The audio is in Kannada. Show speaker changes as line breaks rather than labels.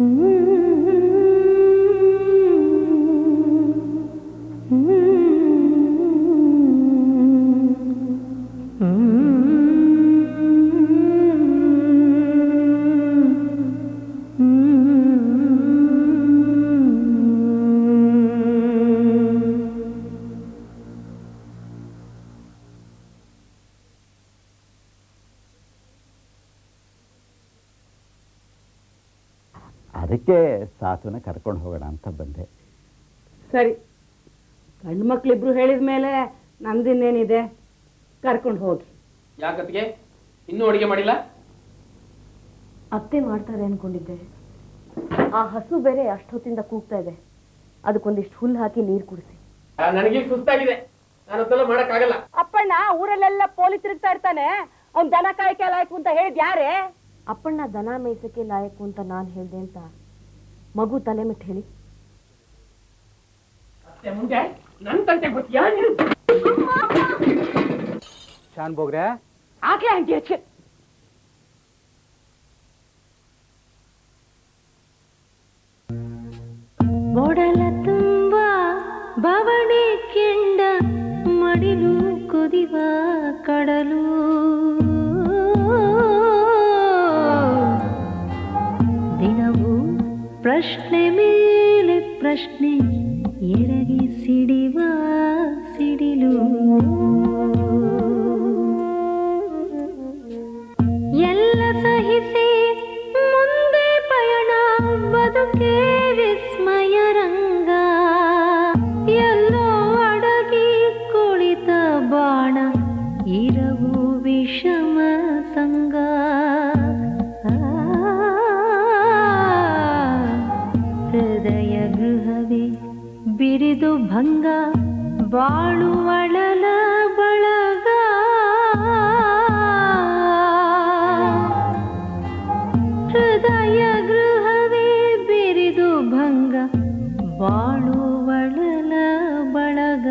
Mm-hmm. ಅದಕ್ಕೆ ಸಾತ್ವನ ಕರ್ಕೊಂಡು ಹೋಗೋಣ ಅಂತ ಬಂದೆ.
ಸರಿ. ಗಂಡು ಮಕ್ಳಿಬ್ರು ಹೇಳಿದ ಮೇಲೆ ನಂದಿನ್ನೇನಿದೆ? ಕರ್ಕೊಂಡು ಹೋಗಿ.
ಯಾಕತ್ತಿಗೆ ಇನ್ನೂ ಅಡುಗೆ ಮಾಡಿಲ್ಲ?
ಅತ್ತೆ ಮಾಡ್ತಾರೆ ಅನ್ಕೊಂಡಿದ್ದೆ. ಆ ಹಸು ಬೇರೆ ಅಷ್ಟೊತ್ತಿಂದ ಕೂಗ್ತಾ ಇದೆ. ಅದಕ್ಕೊಂದಿಷ್ಟು ಹುಲ್ಲು ಹಾಕಿ ನೀರು ಕುಡಿಸಿ.
ನನಗೆ ಸುಸ್ತಾಗಿದೆ. ನಾನು ಮಾಡಕ್ಕಾಗಲ್ಲ.
ಅಪ್ಪಣ್ಣ ಊರಲ್ಲೆಲ್ಲ ಪೋಲಿ ತಿರುಗ್ತಾ ಇರ್ತಾನೆ. ಅವ್ನ್ ದನ ಕಾಯ್ಕೆ ಲಾಯಕು ಅಂತ ಹೇಳಿದ್ ಯಾರೇ?
ಅಪ್ಪಣ್ಣ ದನ ಮೇಯ್ಸಕ್ಕೆ ಲಾಯಕು ಅಂತ ನಾನು ಹೇಳ್ದೆ ಅಂತ ಮಗು ತಲೆ ಮೆಟ್ಟು ಹೇಳಿ.
ಅತ್ತೆ ಮುಂದೆ ನನ್ ತಂಟೆ ಗೊತ್ತಿಯಾ ನೀನು
ಶಾನ್ ಬೋಗ್ರೆ.
ಆಕೆ ಆಂಟಿ ಅಚ್ಚೆ
ಒಡಲ ತುಂಬ ಬವಣೆ ಕೆಂಡ ಮಡಿಲು ಕುದಿವ ಕಡಲು. ಪ್ರಶ್ನೆ ಮೇಲೆ ಪ್ರಶ್ನೆ ಎರಗಿ ಸಿಡಿವ ಸಿಡಿಲು. ಎಲ್ಲ ಸಹಿಸಿ ಮುಂದೆ ಪಯಣ ಬದುಕೇ ವಿಸ್ಮಯ ರಂಗ. ಎಲ್ಲೋ ಅಡಗಿ ಕುಳಿತ ಬಾಣ ಇರವು ವಿಷಮ ಸಂಗ. ಹೃದಯ ಗೃಹವೇ ಬಿರಿದು ಭಂಗ ಬಾಳುವಳಲ ಬಳಗ. ಹೃದಯ ಗೃಹವೇ ಬಿರಿದು ಭಂಗ ಬಾಳುವಳಲ ಬಳಗ.